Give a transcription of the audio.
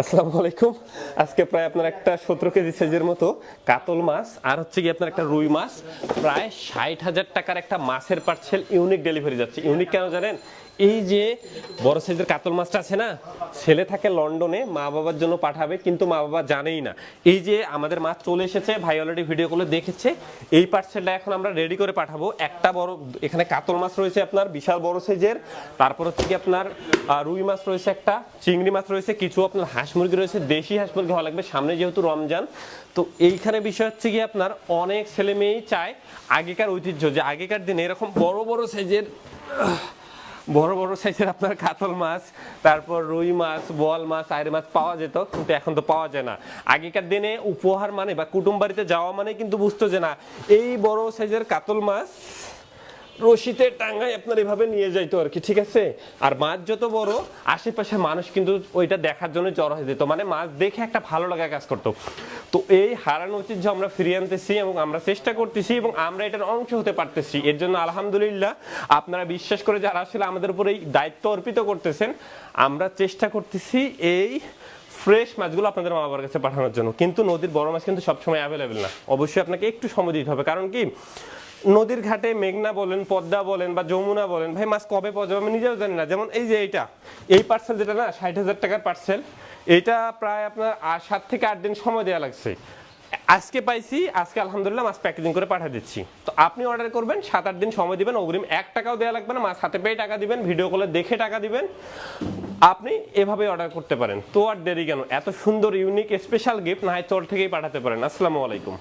আসসালামু আলাইকুম। আজকে প্রায় আপনার একটা সতেরো কেজি সাইজের মতো কাতল মাছ আর হচ্ছে কি আপনার একটা রুই মাছ। প্রায় ষাট হাজার টাকার একটা মাছের পার্সেল ইউনিক ডেলিভারি যাচ্ছে। ইউনিক কেন জানেন? এই যে বড় সাইজের কাতল মাছটা আছে না, ছেলে থাকে লন্ডনে, মা বাবার জন্য পাঠাবে, কিন্তু মা বাবা জানেই না। এই যে আমাদের মাছ চলে এসেছে, ভাই অলরেডি ভিডিও করে দেখেছে, এই পার্সেলটা এখন আমরা রেডি করে পাঠাবো। একটা বড়, এখানে কাতল মাছ রয়েছে আপনার, বিশাল বড় সাইজের তারপর হচ্ছে কি আপনার রুই মাছ রয়েছে একটা, চিংড়ি মাছ রয়েছে, কিছু আপনার হাঁস মুরগি রয়েছে, দেশি হাঁস মুরগি হওয়া লাগবে, সামনে যেহেতু রমজান। তো এইখানে বিষয় হচ্ছে কি আপনার, অনেক ছেলে মেয়েই চায় আগেকার ঐতিহ্য, যে আগেকার দিনে এরকম বড় বড় সাইজের বড় বড় সাইজের আপনার কাতল মাছ, তারপর রুই মাছ বল মাছ আয়ের মাছ পাওয়া যেত, কিন্তু এখন তো পাওয়া যায় না। আগেকার দিনে উপহার মানে বা কুটুম বাড়িতে যাওয়া মানে কিন্তু বুঝতো যে না, এই বড় সাইজের কাতল মাছ রশিতে টাঙ্গায় আপনার এভাবে নিয়ে যাইতো আর কি, ঠিক আছে? আর মাছ যত বড় আশেপাশে মানুষ কিন্তু ওইটা দেখার জন্য জড়ো হয়ে যেত। মানে মাছ দেখে একটা ভালো লাগা কাজ করতো। তো এই হারানো ঐতিহ্য আমরা ফিরিয়ে আনতেছি এবং আমরা চেষ্টা করতেছি এবং আমরা এটার অংশ হতে পারতেছি। এর জন্য আলহামদুলিল্লাহ আপনারা বিশ্বাস করে যারা আসলে আমাদের উপর এই দায়িত্ব অর্পিত করতেছেন, আমরা চেষ্টা করতেছি এই ফ্রেশ মাছগুলো আপনাদের মা বাবার কাছে পাঠানোর জন্য। কিন্তু নদীর বড় মাছ কিন্তু সবসময় অ্যাভেলেবেল না। অবশ্যই আপনাকে একটু সময় দিতে হবে। কারণ কি? নদীর ঘাটে মেঘনা বলেন, পদ্মা বলেন বা যমুনা বলেন, ভাই মাছ কবে পাওয়া যাবে আমি নিজেও জানি না। যেমন এই যে এইটা, এই পার্সেল যেটা না, ষাট হাজার টাকার পার্সেল এটা প্রায় আপনার সাত থেকে আট দিন সময় দেওয়া লাগছে। আজকে পাইছি, আজকে আলহামদুলিল্লাহ মাছ প্যাকেজিং করে পাঠিয়ে দিচ্ছি। তো আপনি অর্ডার করবেন, সাত আট দিন সময় দিবেন, অগ্রিম এক টাকাও দেওয়া লাগবে না, মাছ হাতে পেয়ে টাকা দিবেন ভিডিও কলে দেখে টাকা দিবেন। আপনি এভাবে অর্ডার করতে পারেন। তো আর দেরি কেন? এত সুন্দর ইউনিক স্পেশাল গিফট না হয় চোর থেকেই পাঠাতে পারেন। আসসালামু আলাইকুম।